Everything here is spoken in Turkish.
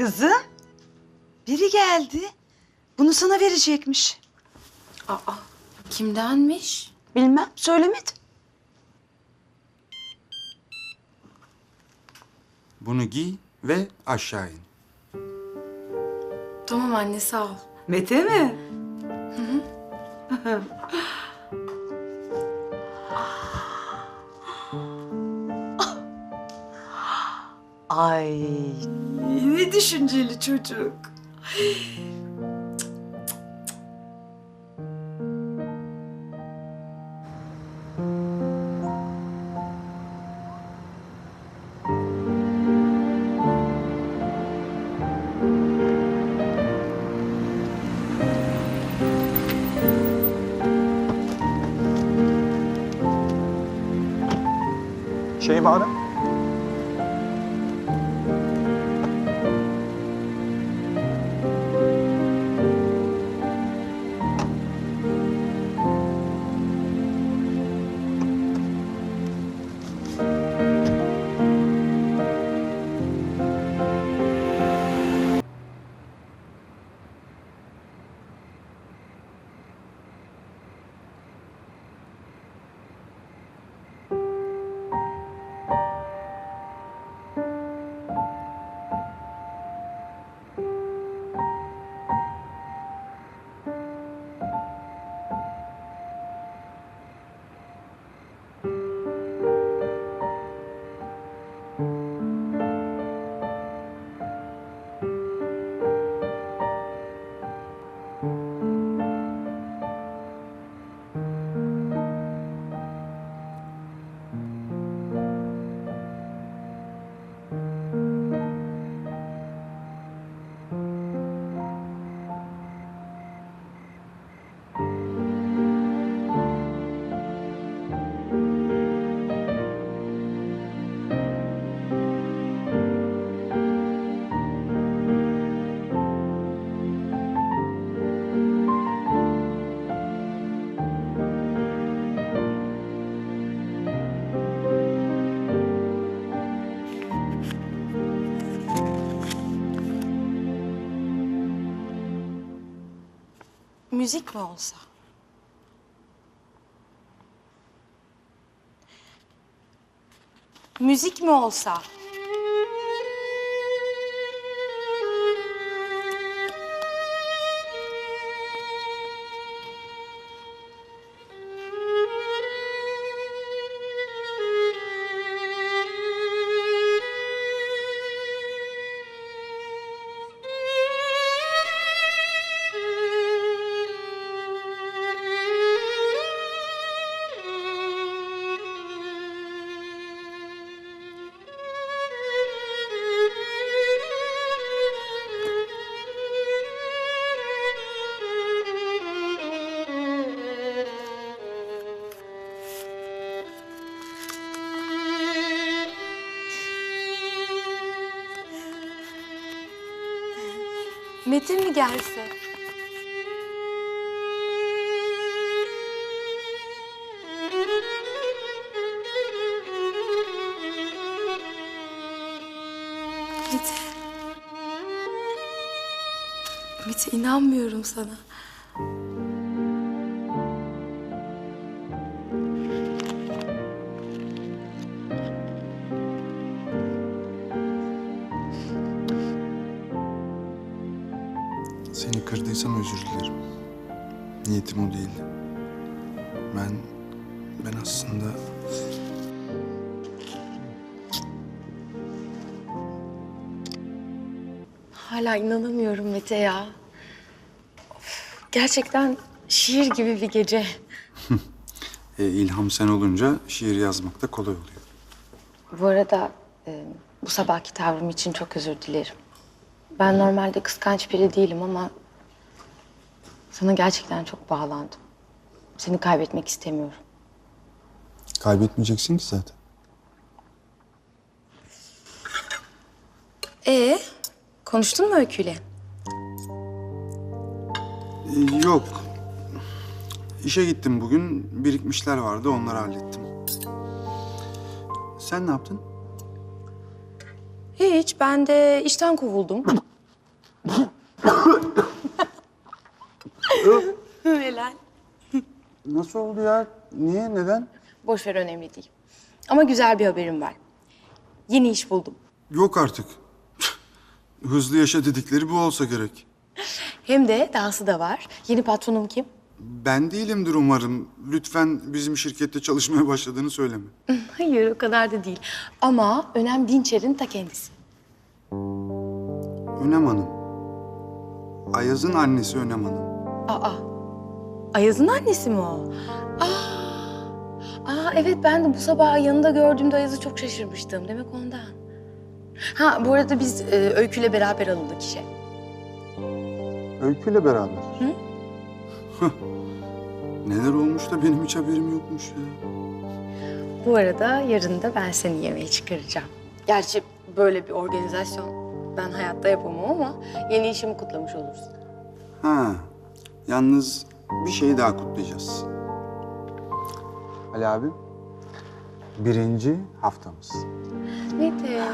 Kızım, biri geldi. Bunu sana verecekmiş. Aa, kimdenmiş? Bilmem, söylemedi. Bunu giy ve aşağı in. Tamam anne sağ ol. Mete mi? Ay, ne düşünceli çocuk. Şeyma Hanım. Müzik mi olsa? Müzik mi olsa? Metin mi gelse? Mete. Mete inanmıyorum sana. Kırdıysam özür dilerim. Niyetim o değildi. Ben, ben aslında... Hala inanamıyorum Mete ya. Of, gerçekten şiir gibi bir gece. E, ilham sen olunca şiir yazmak da kolay oluyor. Bu arada e, bu sabahki tavrım için çok özür dilerim. Ben normalde kıskanç biri değilim ama sana gerçekten çok bağlandım. Seni kaybetmek istemiyorum. Kaybetmeyeceksin ki zaten. Ee, konuştun mu Öykü'yle? E, yok. İşe gittim bugün. Birikmişler vardı onları hallettim. Sen ne yaptın? Hiç, ben de işten kovuldum. Helal. Nasıl oldu ya? Niye? Neden? Boş ver, önemli değil. Ama güzel bir haberim var. Yeni iş buldum. Yok artık. Hızlı yaşa dedikleri bu olsa gerek. Hem de dahası da var. Yeni patronum kim? Ben değilimdir umarım. Lütfen bizim şirkette çalışmaya başladığını söyleme. Hayır, o kadar da değil. Ama Önem Dinçer'in ta kendisi. Önem Hanım. Ayaz'ın annesi Önem Hanım. Aa, Ayaz'ın annesi mi o? Aa, aa evet ben de bu sabah yanında gördüğümde Ayaz'ı çok şaşırmıştım. Demek ondan. Ha bu arada biz e, Öykü'yle beraber alındık işe. Öyküyle beraber. Neler olmuş da benim hiç haberim yokmuş ya. Bu arada yarın da ben seni yemeğe çıkaracağım. Gerçi böyle bir organizasyon ben hayatta yapamam ama yeni işimi kutlamış oluruz. Ha, Yalnız bir şeyi daha kutlayacağız. Ali abi, birinci haftamız. Ne diyor?